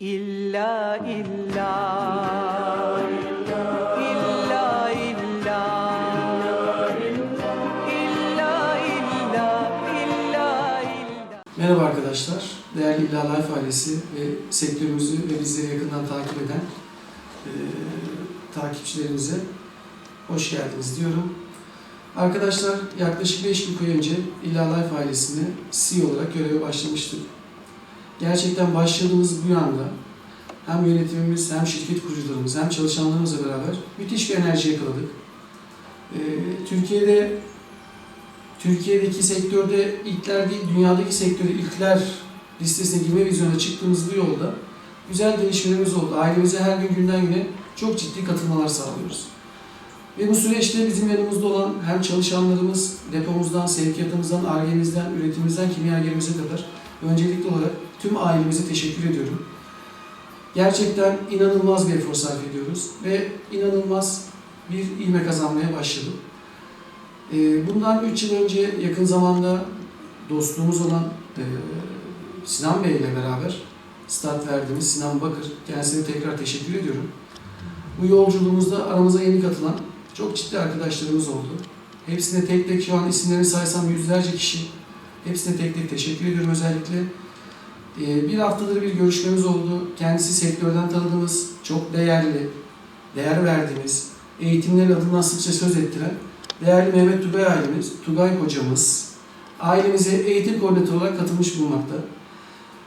İlla illa İlla illa İlla illa illa illa Merhaba arkadaşlar, değerli İlla Life ailesi ve sektörümüzü ve bizleri yakından takip eden e, takipçilerimize hoş geldiniz diyorum. Arkadaşlar yaklaşık 5 gün önce İlla Life ailesine CEO olarak göreve başlamıştık. Gerçekten başladığımız bu yanda hem yönetimimiz hem şirket kurucularımız hem çalışanlarımızla beraber müthiş bir enerji yakaladık. E, Türkiye'de Türkiye'deki sektörde ilkler değil, dünyadaki sektörde ilkler listesine girme vizyona çıktığımız bu yolda güzel gelişmelerimiz oldu. Ailemize her gün günden güne çok ciddi katılmalar sağlıyoruz. Ve bu süreçte bizim yanımızda olan hem çalışanlarımız, depomuzdan, sevkiyatımızdan, argemizden, üretimimizden, kimyagerimize kadar öncelikli olarak tüm ailemize teşekkür ediyorum. Gerçekten inanılmaz bir efor sarf ediyoruz ve inanılmaz bir ilme kazanmaya başladık. Ee, Bundan 3 yıl önce yakın zamanda dostluğumuz olan e, Sinan Bey ile beraber start verdiğimiz Sinan Bakır, kendisine tekrar teşekkür ediyorum. Bu yolculuğumuzda aramıza yeni katılan çok ciddi arkadaşlarımız oldu. Hepsine tek tek şu an isimlerini saysam yüzlerce kişi. Hepsine tek tek teşekkür ediyorum özellikle. Ee, Bir haftadır bir görüşmemiz oldu. Kendisi sektörden tanıdığımız, çok değerli, değer verdiğimiz, eğitimlerin adından sıkça söz ettiren Değerli Mehmet Tugay ailemiz, Tugay hocamız ailemize eğitim koordinatörü olarak katılmış bulunmakta.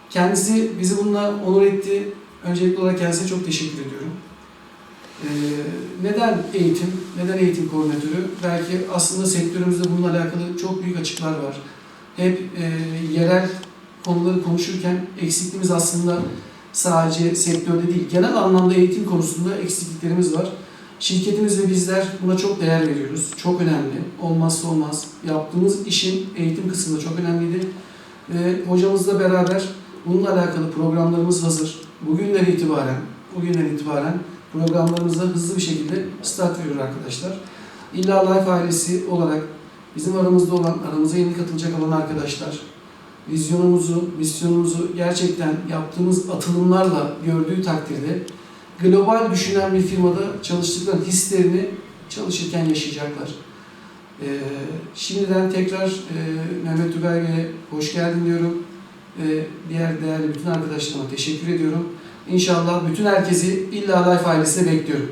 Kendisi bizi bununla onur etti. Öncelikli olarak kendisine çok teşekkür ediyorum. Ee, neden eğitim, neden eğitim koordinatörü? Belki aslında sektörümüzde bununla alakalı çok büyük açıklar var. Hep e, yerel konuları konuşurken eksikliğimiz aslında sadece sektörde değil, genel anlamda eğitim konusunda eksikliklerimiz var. Şirketimiz ve bizler buna çok değer veriyoruz. Çok önemli. Olmazsa olmaz. Yaptığımız işin eğitim kısmı da çok önemliydi. Ve hocamızla beraber bununla alakalı programlarımız hazır. Bugünden itibaren, bugünden itibaren programlarımıza hızlı bir şekilde start veriyor arkadaşlar. İlla Life ailesi olarak bizim aramızda olan, aramıza yeni katılacak olan arkadaşlar, vizyonumuzu, misyonumuzu gerçekten yaptığımız atılımlarla gördüğü takdirde global düşünen bir firmada çalıştıkları hislerini çalışırken yaşayacaklar. Ee, şimdiden tekrar e, Mehmet Bey'e hoş geldin diyorum. Ve diğer değerli bütün arkadaşlarıma teşekkür ediyorum. İnşallah bütün herkesi İlla Life ailesine bekliyorum.